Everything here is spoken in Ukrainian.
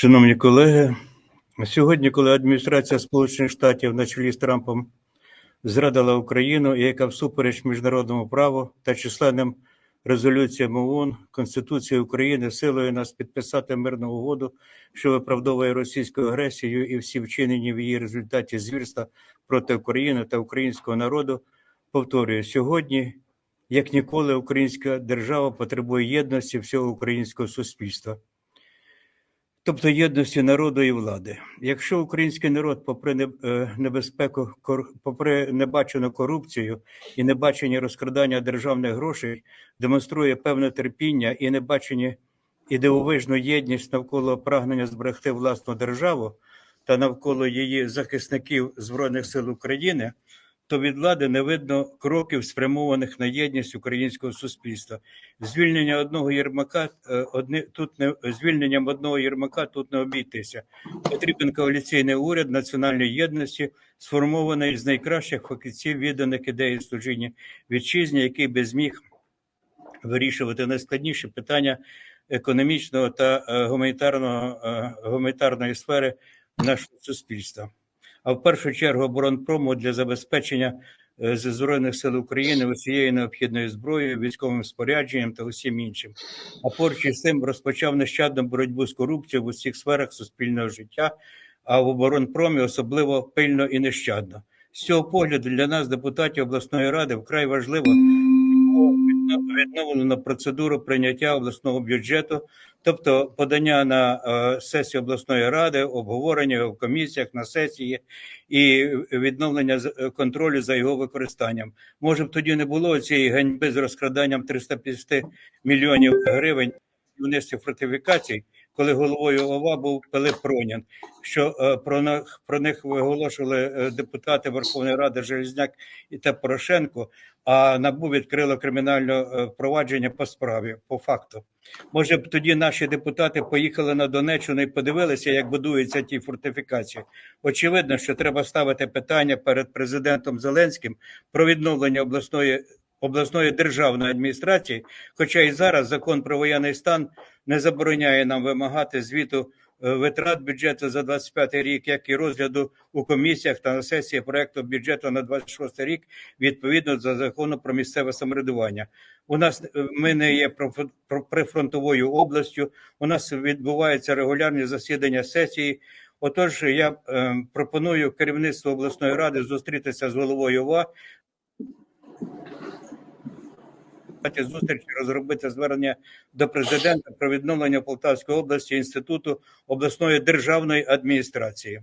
Шановні колеги, сьогодні, коли адміністрація Сполучених Штатів на чолі з Трампом зрадила Україну, яка всупереч міжнародному праву та численним резолюціям ООН, Конституції України силою нас підписати мирну угоду, що виправдовує російську агресію і всі вчинені в її результаті звірства проти України та українського народу, повторюю, сьогодні, як ніколи, українська держава потребує єдності всього українського суспільства тобто єдності народу і влади. Якщо український народ, попри е, небезпеку, попри небачену корупцію і небачені розкрадання державних грошей, демонструє певне терпіння і небачені і дивовижну єдність навколо прагнення зберегти власну державу та навколо її захисників Збройних сил України, то від влади не видно кроків, спрямованих на єдність українського суспільства. Звільнення одного єрмака е, одни тут не звільненням одного єрмака тут не обійтися. Потрібен коаліційний уряд національної єдності, сформований з найкращих фахівців, відданих ідеї служіння вітчизні, який би зміг вирішувати найскладніші питання економічного та е, гуманітарного е, гуманітарної сфери нашого суспільства. А в першу чергу оборонпрому для забезпечення е, Збройних сил України усією необхідною зброєю, військовим спорядженням та усім іншим. А поруч із цим розпочав нещадну боротьбу з корупцією в усіх сферах суспільного життя, а в оборонпромі особливо пильно і нещадно. З цього погляду для нас, депутатів обласної ради, вкрай важливо відновлено процедуру прийняття обласного бюджету, тобто подання на е, сесію обласної ради, обговорення в комісіях на сесії і відновлення е, контролю за його використанням. Може б тоді не було цієї ганьби з розкраданням 350 мільйонів гривень внести фортифікацій, коли головою ОВА був Пилип Пронін, що е, про них, про них виголошували е, депутати Верховної Ради Железняк і Порошенко, а НАБУ відкрило кримінальне е, провадження по справі, по факту. Може б тоді наші депутати поїхали на Донеччину і подивилися, як будуються ті фортифікації. Очевидно, що треба ставити питання перед президентом Зеленським про відновлення обласної обласної державної адміністрації. Хоча і зараз закон про воєнний стан не забороняє нам вимагати звіту е, витрат бюджету за 25 рік, як і розгляду у комісіях та на сесії проекту бюджету на 26 рік відповідно до закону про місцеве самоврядування. У нас е, ми не є прифронтовою областю. У нас відбуваються регулярні засідання сесії. Отож, я е, пропоную керівництву обласної ради зустрітися з головою ОВА Ті зустрічі розробити звернення до президента про відновлення Полтавської області інституту обласної державної адміністрації.